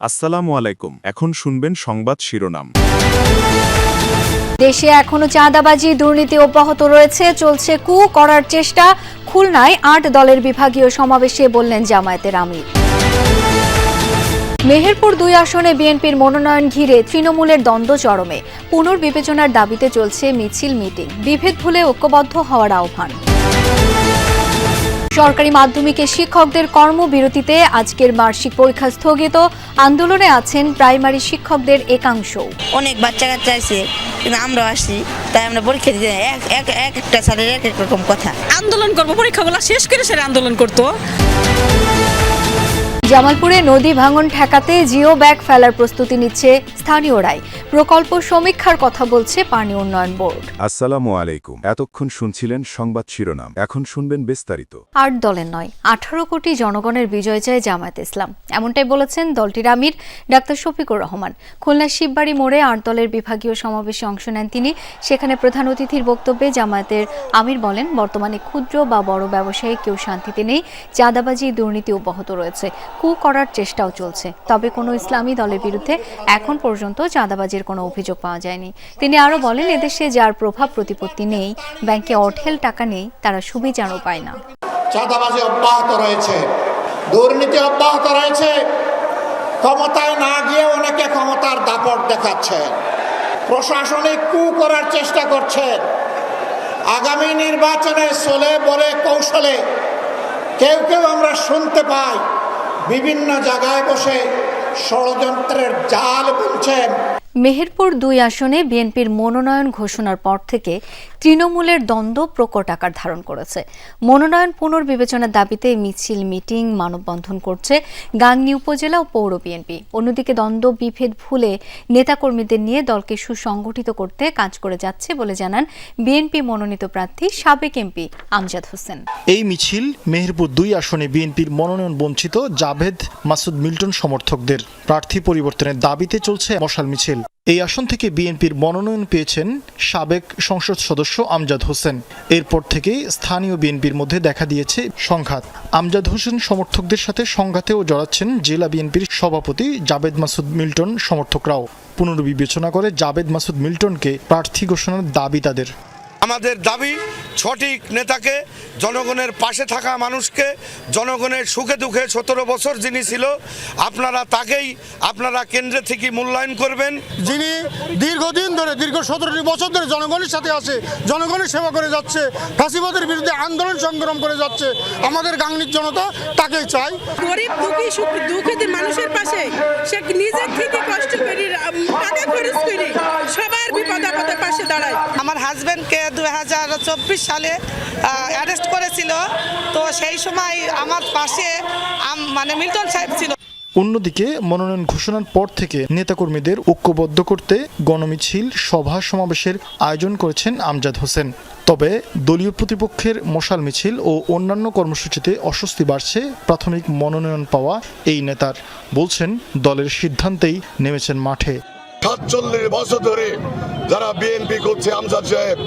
আসসালামু আলাইকুম। এখন শুনবেন সংবাদ শিরোনাম। দেশে এখনও চাঁদাবাজি, দুর্নীতি অব্যাহত রয়েছে, চলছে কু করার চেষ্টা। খুলনায় আট দলের বিভাগীয় সমাবেশে বললেন জামায়াতের আমির। মেহেরপুর দুই আসনে বিএনপির মনোনয়ন ঘিরে তৃণমূলের দ্বন্দ্ব চরমে। পুনর্বিবেচনার দাবিতে চলছে মিছিল মিটিং। বিভেদ ভুলে ঐক্যবদ্ধ হওয়ার আহ্বান। সরকারি মাধ্যমিকে শিক্ষকদের কর্মবিরতিতে আজকের বার্ষিক পরীক্ষা স্থগিত। আন্দোলনে আছেন প্রাইমারি শিক্ষকদের একাংশ। অনেক বাচ্চা কাচ্চা আছে কিন্তু আমরা আসি তাই আমরা পরীক্ষা দিতে এক এক এক একটা স্যারের এক এক রকম কথা। আন্দোলন করব পরীক্ষাগুলো শেষ করে স্যার আন্দোলন করতো। জামালপুরে নদী ভাঙন ঠেকাতে জিও ব্যাগ ফেলার প্রস্তুতি নিচ্ছে স্থানীয়রাই প্রকল্প সমীক্ষার কথা বলছে পানি উন্নয়ন বোর্ড। আসসালামু আলাইকুম। এতক্ষণ শুনছিলেন সংবাদ শিরোনাম। এখন শুনবেন বিস্তারিত। আট দলের নয় আঠারো কোটি জনগণের বিজয় চায় জামায়াত ইসলাম। এমনটাই বলেছেন দলটির আমির ডাক্তার শফিকুর রহমান। খুলনা শিববাড়ি মোড়ে আট দলের বিভাগীয় সমাবেশে অংশ নেন তিনি। সেখানে প্রধান অতিথির বক্তব্যে জামায়াতের আমির বলেন বর্তমানে ক্ষুদ্র বা বড় ব্যবসায়ী কেউ শান্তিতে নেই চাঁদাবাজি দুর্নীতি অব্যাহত রয়েছে। কু করার চেষ্টাও চলছে। তবে কোনো ইসলামী দলের বিরুদ্ধে এখন পর্যন্ত চাঁদাবাজির কোনো অভিযোগ পাওয়া যায়নি। তিনি আরও বলেন, এদেশে যার প্রভাব প্রতিপত্তি নেই, ব্যাংকে অঢেল টাকা নেই, তারা সুবিচারও পায় না। চাঁদাবাজি অব্যাহত রয়েছে। দুর্নীতি অব্যাহত রয়েছে। ক্ষমতায় না গিয়ে অনেকে ক্ষমতার দাপট দেখাচ্ছে। প্রশাসনিক কু করার চেষ্টা করছে। আগামী নির্বাচনে চলে বলে কৌশলে কেউ কেউ আমরা শুনতে পাই। বিভিন্ন জায়গায় বসে ষড়যন্ত্রের জাল বুনছেন। মেহেরপুর দুই আসনে বিএনপির মনোনয়ন ঘোষণার পর থেকে তৃণমূলের দ্বন্দ্ব প্রকট আকার ধারণ করেছে। মনোনয়ন পুনর্বিবেচনার দাবিতে মিছিল, মিটিং, মানববন্ধন করছে গাংনী উপজেলা ও পৌর বিএনপি। অন্যদিকে দ্বন্দ্ব, বিভেদ ভুলে নেতাকর্মীদের নিয়ে দলকে সুসংগঠিত করতে কাজ করে যাচ্ছে বলে জানান বিএনপি মনোনীত প্রার্থী সাবেক এমপি আমজাদ হোসেন। এই মিছিল মেহেরপুর দুই আসনে বিএনপির মনোনয়ন বঞ্চিত জাভেদ মাসুদ মিল্টন সমর্থকদের। প্রার্থী পরিবর্তনের দাবিতে চলছে মশাল মিছিল। এই আসন থেকে বিএনপির মনোনয়ন পেয়েছেন সাবেক সংসদ সদস্য আমজাদ হোসেন। এরপর থেকেই স্থানীয় বিএনপির মধ্যে দেখা দিয়েছে সংঘাত। আমজাদ হোসেন সমর্থকদের সাথে সংঘাতেও জড়াচ্ছেন জেলা বিএনপির সভাপতি জাবেদ মাসুদ মিল্টন সমর্থকরাও। পুনর্বিবেচনা করে জাবেদ মাসুদ মিল্টনকে প্রার্থী ঘোষণার দাবি তাদের। আমাদের দাবি সঠিক নেতাকে জনগণের পাশে থাকা মানুষকে জনগণের সুখে দুঃখে সতেরো বছর যিনি ছিল আপনারা তাকেই আপনারা কেন্দ্রে থেকে মূল্যায়ন করবেন। যিনি দীর্ঘদিন ধরে দীর্ঘ সতেরোটি বছর ধরে জনগণের সাথে আছে জনগণের সেবা করে যাচ্ছে ফাঁসিবাদের বিরুদ্ধে আন্দোলন সংগ্রাম করে যাচ্ছে আমাদের গাংনির জনতা তাকেই চাই গরিব দুঃখী সুখ দুঃখী মানুষের পাশে সে নিজের থেকে কষ্ট করে টাকা খরচ করে পাশে দাঁড়ায়। আমার হাজব্যান্ডকে দু হাজার চব্বিশ সালে অ্যারেস্ট করেছিল। তো সেই সময় আমার পাশে মানে মিল্টন সাহেব ছিল। অন্যদিকে মনোনয়ন ঘোষণার পর থেকে নেতাকর্মীদের ঐক্যবদ্ধ করতে গণমিছিল সভা সমাবেশের আয়োজন করেছেন আমজাদ হোসেন। তবে দলীয় প্রতিপক্ষের মশাল মিছিল ও অন্যান্য কর্মসূচিতে অস্বস্তি বাড়ছে প্রাথমিক মনোনয়ন পাওয়া এই নেতার। বলছেন, দলের সিদ্ধান্তেই নেমেছেন মাঠে। সাতচল্লিশ বছর ধরে যারা বিএনপি করছে আমজাদ সাহেব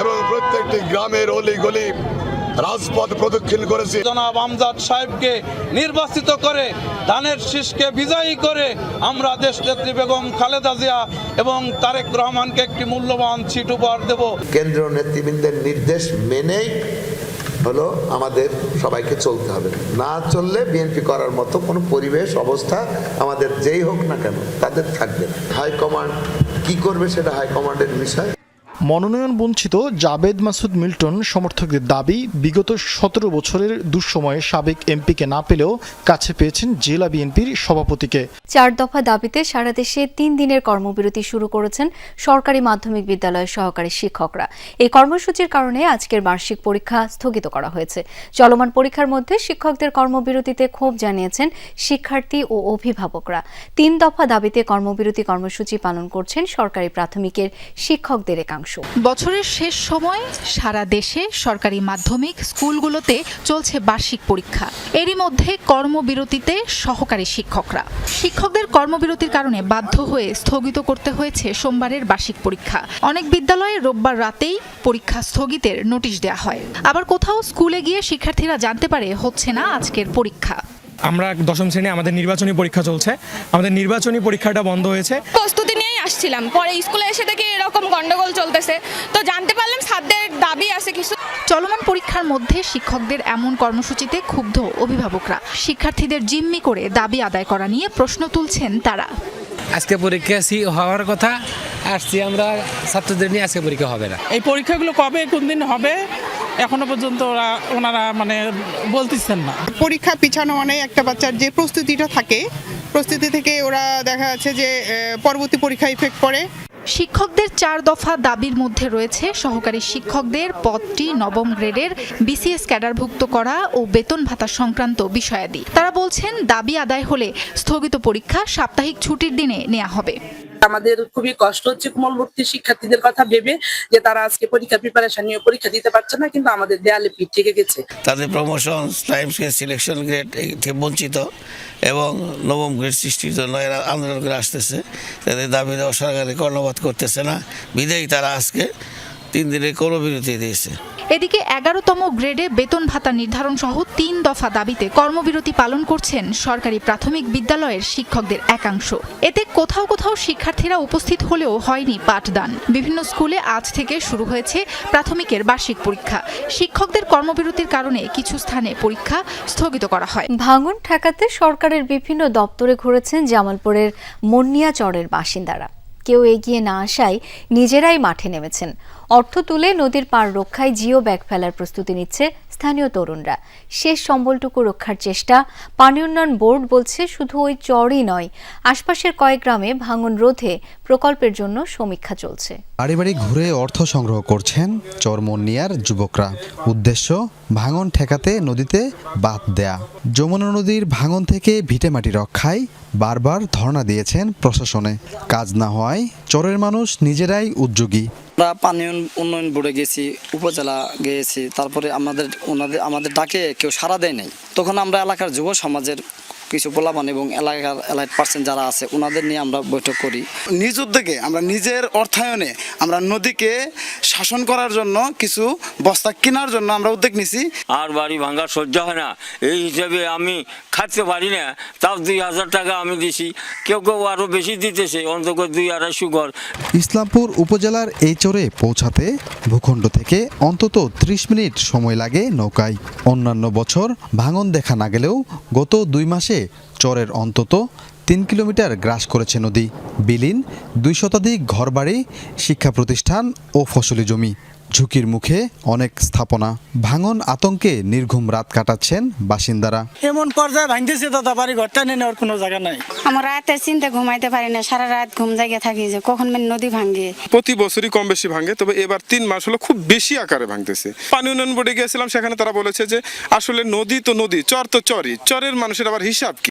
এবং প্রত্যেকটি গ্রামের অলি গলি রাজপথ প্রদক্ষিণ করেছে। জনাব আমজাদ সাহেবকে নির্বাচিত করে ধানের শীষকে বিজয়ী করে আমরা দেশ নেত্রী বেগম খালেদা জিয়া এবং তারেক রহমানকে একটি মূল্যবান সিট উপহার দেব। কেন্দ্রীয় নেতৃবৃন্দের নির্দেশ মেনেই হলো আমাদের সবাইকে চলতে হবে। না চললে বিএনপি করার মতো কোনো পরিবেশ, অবস্থা আমাদের যেই হোক না কেন, তাদের থাকবে। হাই হাইকমান্ড কি করবে সেটা হাইকমান্ডের বিষয়। মনোনয়ন বঞ্চিত জাবেদ মাসুদ মিল্টন সমর্থকদের দাবি, বিগত সতেরো বছরের দুঃসময়ে সাবেক এমপিকে না পেলেও কাছে পেয়েছেন জেলা বিএনপির সভাপতিকে। চার দফা দাবিতে সারা দেশে তিন দিনের কর্মবিরতি শুরু করেছেন সরকারি মাধ্যমিক বিদ্যালয়ের সহকারী শিক্ষকরা। এই কর্মসূচির কারণে আজকের বার্ষিক পরীক্ষা স্থগিত করা হয়েছে। চলমান পরীক্ষার মধ্যে শিক্ষকদের কর্মবিরতিতে ক্ষোভ জানিয়েছেন শিক্ষার্থী ও অভিভাবকরা। তিন দফা দাবিতে কর্মবিরতি কর্মসূচি পালন করছেন সরকারি প্রাথমিকের শিক্ষকদের একাংশ। বছরের শেষ সময় সারা দেশে সরকারি মাধ্যমিক স্কুলগুলোতে চলছে বার্ষিক পরীক্ষা। এরই মধ্যে কর্মবিরতিতে সহকারী শিক্ষকরা। শিক্ষকদের কর্মবিরতির কারণে বাধ্য হয়ে স্থগিত করতে হয়েছে সোমবারের বার্ষিক পরীক্ষা। অনেক বিদ্যালয়ে রোববার রাতেই পরীক্ষা স্থগিতের নোটিশ দেওয়া হয়। আবার কোথাও স্কুলে গিয়ে শিক্ষার্থীরা জানতে পারে হচ্ছে না আজকের পরীক্ষা। আমরা দশম শ্রেণি আমাদের নির্বাচনী পরীক্ষা চলছে। আমাদের নির্বাচনী পরীক্ষাটা বন্ধ হয়েছে। প্রস্তুতি আসছিলাম। পরে স্কুলে এসে দেখি এরকম গন্ডগোল চলতেছে। তো জানতে পারলাম সাধ্যের দাবি আছে কিছু। চলমান পরীক্ষার মধ্যে শিক্ষকদের এমন কর্মসূচিতে ক্ষুব্ধ অভিভাবকরা। শিক্ষার্থীদের জিম্মি করে দাবি আদায় করা নিয়ে প্রশ্ন তুলছেন তারা। আজকে পরীক্ষা সি- হওয়ার কথা আসছি আমরা ছাত্রদের নিয়ে আজকে পরীক্ষা হবে না। এই পরীক্ষাগুলো কবে কোন দিন হবে এখনও পর্যন্ত ওরা ওনারা মানে বলতেছেন না। পরীক্ষা পিছানো মানে একটা বাচ্চার যে প্রস্তুতিটা থাকে প্রস্তুতি থেকে ওরা দেখা যাচ্ছে যে পরবর্তী পরীক্ষা ইফেক্ট পড়ে শিক্ষকদের চার দফা দাবির মধ্যে রয়েছে সহকারী শিক্ষকদের পদটি নবম গ্রেডের বিসিএস ক্যাডারভুক্ত করা ও বেতন ভাতা সংক্রান্ত বিষয়াদি। তারা বলছেন, দাবি আদায় হলে স্থগিত পরীক্ষা সাপ্তাহিক ছুটির দিনে নেওয়া হবে। আমাদের খুবই কষ্ট হচ্ছে কোমলবর্তী শিক্ষার্থীদের কথা ভেবে যে তারা আজকে পরীক্ষা প্রিপারেশন নিয়ে পরীক্ষা দিতে পারছে না, কিন্তু আমাদের দেয়ালে পিঠ থেকে গেছে। তাদের প্রমোশন টাইম সিলেকশন গ্রেড থেকে বঞ্চিত এবং নবম গ্রেড সৃষ্টির জন্য এরা আন্দোলন করে আসতেছে। তাদের দাবি সরকারি কর্ণপাত করতেছে না। বিদেয়ী তারা আজকে তিন দিনের কর্মবিরতি দিয়েছে। এদিকে এগারোতম গ্রেডে বেতন ভাতা নির্ধারণ সহ তিন দফা দাবিতে কর্মবিরতি পালন করছেন সরকারি প্রাথমিক বিদ্যালয়ের শিক্ষকদের একাংশ। এতে কোথাও কোথাও শিক্ষার্থীরা উপস্থিত হলেও হয়নি পাঠদান। বিভিন্ন স্কুলে আজ থেকে শুরু হয়েছে প্রাথমিকের বার্ষিক পরীক্ষা। শিক্ষকদের কর্মবিরতির কারণে কিছু স্থানে পরীক্ষা স্থগিত করা হয়। ভাঙন ঠেকাতে সরকারের বিভিন্ন দপ্তরে ঘুরেছেন জামালপুরের মন্নিয়া চরের বাসিন্দারা। কেউ এগিয়ে না আসায় নিজেরাই মাঠে নেমেছেন। অর্থ তুলে নদীর পার রক্ষায় জিও ব্যাগ ফেলার প্রস্তুতি নিচ্ছে স্থানীয় তরুণরা। শেষ সম্বলটুকু রক্ষার চেষ্টা, পানি উন্নয়ন বোর্ড বলছে শুধু ওই চরই নয়, আশপাশের কয়েক গ্রামে ভাঙন রোধে প্রকল্পের জন্য সমীক্ষা চলছে। বাড়ি বাড়ি ঘুরে অর্থ সংগ্রহ করছেন চরমনিয়ার যুবকরা। উদ্দেশ্য, ভাঙন ঠেকাতে নদীতে বাঁধ দেয়া। যমুনা নদীর ভাঙন থেকে ভিটেমাটি রক্ষায় বারবার ধর্ণা দিয়েছেন প্রশাসনে। কাজ না হওয়ায় চরের মানুষ নিজেরাই উদ্যোগী। আমরা পানি উন্নয়ন বোর্ডে গেছি উপজেলা গিয়েছি তারপরে আমাদের ওনাদের আমাদের ডাকে কেউ সাড়া দেয় নাই। তখন আমরা এলাকার যুব সমাজের কিছু পোলাপান এবং এলাকার এলাইট পার্সেন্ট যারা আছে ওনাদের নিয়ে আমরা বৈঠক করি। নিজ উদ্যোগে আমরা নিজের অর্থায়নে আমরা নদীকে শাসন করার জন্য কিছু বস্তা কেনার জন্য আমরা উদ্যোগ নিছি। আর বাড়ি ভাঙা সহ্য হয় না। এই হিসেবে আমি খাইতে পারি না। তাও দুই হাজার টাকা আমি দিছি। কেউ কেউ আরও বেশি দিতেছে, অন্তত দুই আড়াইশো ঘর। ইসলামপুর উপজেলার এই চরে পৌঁছাতে ভূখণ্ড থেকে অন্তত ত্রিশ মিনিট সময় লাগে নৌকায়। অন্যান্য বছর ভাঙন দেখা না গেলেও গত দুই মাসে চরের অন্তত তিন কিলোমিটার গ্রাস করেছে নদী। বিলীন দুই শতাধিক ঘরবাড়ি শিক্ষা প্রতিষ্ঠান ও ফসলি জমি। ঝুঁকির মুখে অনেক স্থাপনা। ভাঙন আতঙ্কে নির্ঘুম রাত কাটাচ্ছেন বাসিন্দারা। এমন পর্যায়ে ভাঙতেছে দাদা বাড়ি ঘরটা নিয়ে নেওয়ার কোনো জায়গা নাই। আমার রাতে চিন্তা ঘুমাইতে পারি না সারা রাত ঘুম জায়গা থাকি যে কখন মানে নদী ভাঙে। প্রতি বছরই কম বেশি ভাঙে তবে এবার তিন মাস হলো খুব বেশি আকারে ভাঙতেছে। পানি উন্নয়ন বোর্ডে গিয়েছিলাম সেখানে তারা বলেছে যে আসলে নদী তো নদী চর তো চরই চরের মানুষের আবার হিসাব কি?